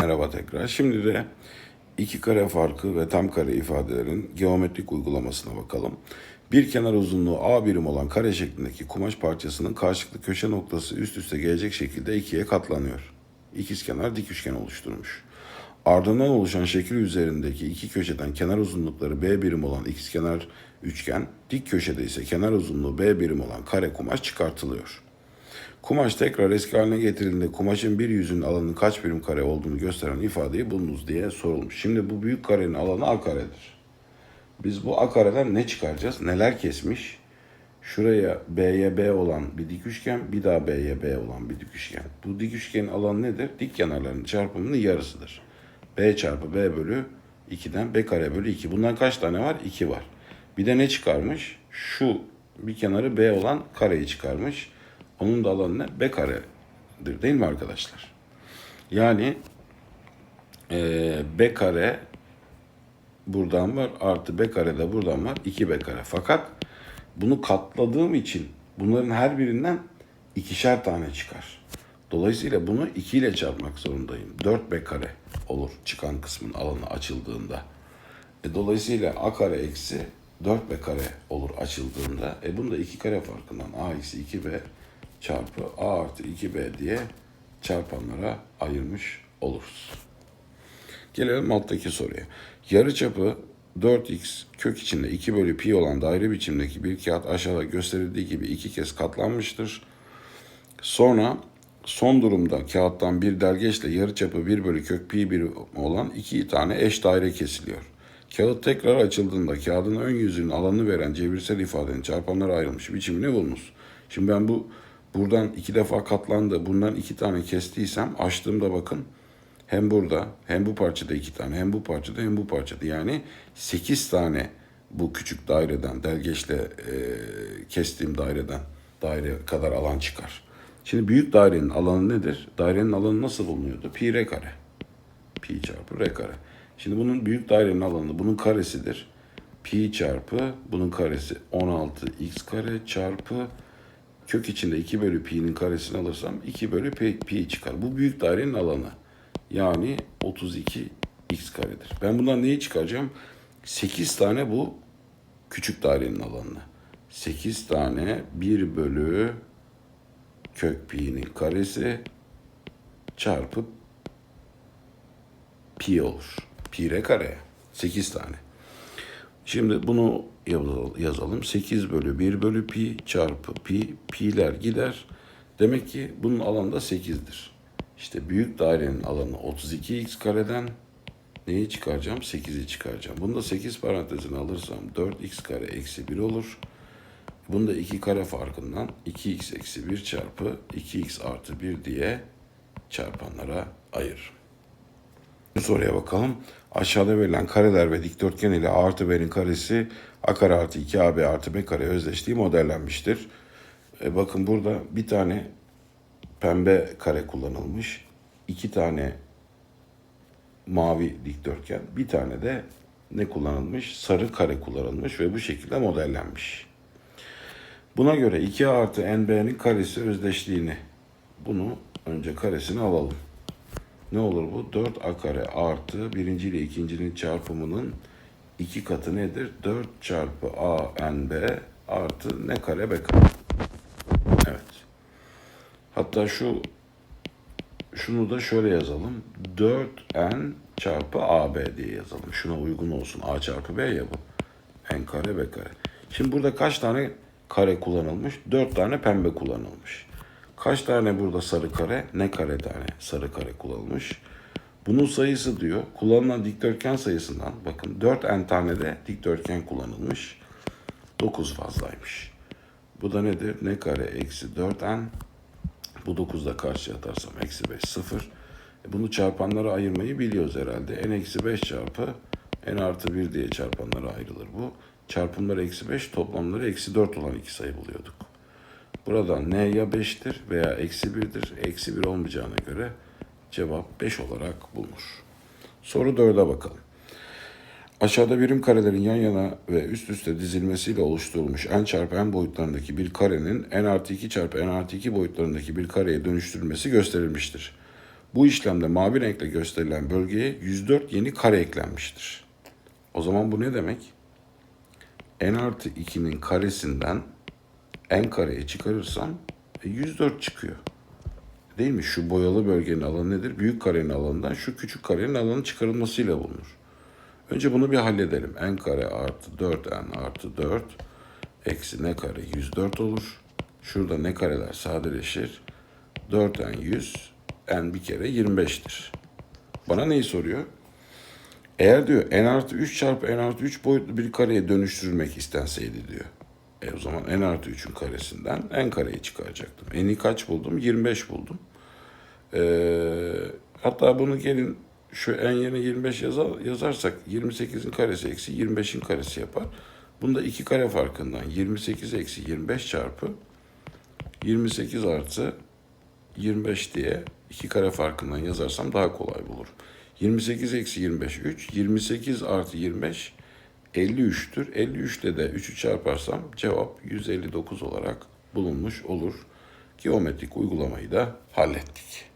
Merhaba tekrar. Şimdi de iki kare farkı ve tam kare ifadelerin geometrik uygulamasına bakalım. Bir kenar uzunluğu A birim olan kare şeklindeki kumaş parçasının karşılıklı köşe noktası üst üste gelecek şekilde ikiye katlanıyor. İkizkenar dik üçgen oluşturmuş. Ardından oluşan şekil üzerindeki iki köşeden kenar uzunlukları B birim olan ikizkenar üçgen, dik köşede ise kenar uzunluğu B birim olan kare kumaş çıkartılıyor. Kumaş tekrar eski haline getirildiğinde kumaşın bir yüzünün alanının kaç birim kare olduğunu gösteren ifadeyi bulunuz diye sorulmuş. Şimdi bu büyük karenin alanı A karedir. Biz bu A kareden ne çıkaracağız? Neler kesmiş? Şuraya B'ye B olan bir dik üçgen, bir daha B'ye B olan bir dik üçgen. Bu dik üçgenin alanı nedir? Dik kenarlarının çarpımının yarısıdır. B çarpı B bölü 2'den B kare bölü 2. Bundan kaç tane var? 2 var. Bir de ne çıkarmış? Şu bir kenarı B olan kareyi çıkarmış. Onun da alanı ne? B karedir değil mi arkadaşlar? Yani eee B kare buradan var artı B kare de buradan var 2B kare. Fakat bunu katladığım için bunların her birinden ikişer tane çıkar. Dolayısıyla bunu 2 ile çarpmak zorundayım. 4B kare olur çıkan kısmın alanı açıldığında. E, dolayısıyla A kare eksi 4B kare olur açıldığında. E bunu da 2 kare farkından A eksi 2B çarpı A artı 2B diye çarpanlara ayırmış oluruz. Gelelim alttaki soruya. Yarıçapı 4x kök içinde 2 bölü pi olan daire biçimdeki bir kağıt aşağıda gösterildiği gibi iki kez katlanmıştır. Sonra son durumda kağıttan bir delgeçle yarıçapı 1 bölü kök pi bir olan iki tane eş daire kesiliyor. Kağıt tekrar açıldığında kağıdın ön yüzünün alanını veren cebirsel ifadenin çarpanlara ayrılmış biçimini bulunuz. Şimdi ben bu buradan iki defa katlandı. Bundan iki tane kestiysem açtığımda bakın hem burada hem bu parçada iki tane hem bu parçada hem bu parçada yani sekiz tane bu küçük daireden delgeçle e, kestiğim daireden daire kadar alan çıkar. Şimdi büyük dairenin alanı nedir? Dairenin alanı nasıl bulunuyordu? Pi r kare. Pi çarpı r kare. Şimdi bunun büyük dairenin alanı bunun karesidir. Pi çarpı bunun karesi 16 x kare çarpı kök içinde 2 bölü pi'nin karesini alırsam 2 bölü pi, pi çıkar. Bu büyük dairenin alanı. Yani 32 x karedir. Ben bundan neyi çıkaracağım? 8 tane bu küçük dairenin alanını. 8 tane 1 bölü kök pi'nin karesi çarpı pi olur. Pi r kare. 8 tane. Şimdi bunu yazalım. 8 bölü 1 bölü pi çarpı pi. Pi'ler gider. Demek ki bunun alanı da 8'dir. İşte büyük dairenin alanı 32x kareden neyi çıkaracağım? 8'i çıkaracağım. Bunu da 8 parantezine alırsam 4x kare eksi 1 olur. Bunu da 2 kare farkından 2x eksi 1 çarpı 2x artı 1 diye çarpanlara ayırırım. Soruya bakalım. Aşağıda verilen kareler ve dikdörtgen ile A artı B'nin karesi A kare artı 2AB artı B kare özdeşliği modellenmiştir. E bakın burada bir tane pembe kare kullanılmış. iki tane mavi dikdörtgen, bir tane de ne kullanılmış? Sarı kare kullanılmış ve bu şekilde modellenmiş. Buna göre 2 artı NB'nin karesi özdeşliğini bunu önce karesini alalım. Ne olur bu? 4a kare artı birinci ile ikincinin çarpımının iki katı nedir? 4 çarpı a nb artı ne kare b kare. Evet. Hatta şu şunu da şöyle yazalım. 4n çarpı ab diye yazalım. Şuna uygun olsun. a çarpı b ya bu. n kare b kare. Şimdi burada kaç tane kare kullanılmış? 4 tane pembe kullanılmış. Kaç tane burada sarı kare? Ne kare tane sarı kare kullanılmış? Bunun sayısı diyor. Kullanılan dikdörtgen sayısından bakın 4n tane de dikdörtgen kullanılmış. 9 fazlaymış. Bu da nedir? Ne kare eksi 4n. Bu 9'da karşıya atarsam eksi 5 0. E bunu çarpanlara ayırmayı biliyoruz herhalde. n eksi 5 çarpı n artı 1 diye çarpanlara ayrılır bu. Çarpımları eksi 5 toplamları eksi 4 olan iki sayı buluyorduk. Buradan n ya 5'tir veya eksi 1'dir. Eksi 1 olmayacağına göre cevap 5 olarak bulunur. Soru 4'e bakalım. Aşağıda birim karelerin yan yana ve üst üste dizilmesiyle oluşturulmuş n çarpı n boyutlarındaki bir karenin n artı 2 çarpı n artı 2 boyutlarındaki bir kareye dönüştürülmesi gösterilmiştir. Bu işlemde mavi renkle gösterilen bölgeye 104 yeni kare eklenmiştir. O zaman bu ne demek? n artı 2'nin karesinden n kareye çıkarırsam e, 104 çıkıyor. Değil mi? Şu boyalı bölgenin alanı nedir? Büyük karenin alanından şu küçük karenin alanı çıkarılmasıyla bulunur. Önce bunu bir halledelim. n kare artı 4n artı 4 eksi n kare 104 olur. Şurada ne kareler sadeleşir? 4n 100, n bir kere 25'tir. Bana neyi soruyor? Eğer diyor n artı 3 çarpı n artı 3 boyutlu bir kareye dönüştürülmek istenseydi diyor. E o zaman n artı 3'ün karesinden n kareyi çıkaracaktım. n'i kaç buldum? 25 buldum. Ee, hatta bunu gelin şu n yerine 25 yazar, yazarsak 28'in karesi eksi 25'in karesi yapar. Bunda iki kare farkından 28 eksi 25 çarpı 28 artı 25 diye iki kare farkından yazarsam daha kolay bulurum. 28 eksi 25 3, 28 artı 25 53'tür. 53'te de 3'ü çarparsam cevap 159 olarak bulunmuş olur. Geometrik uygulamayı da hallettik.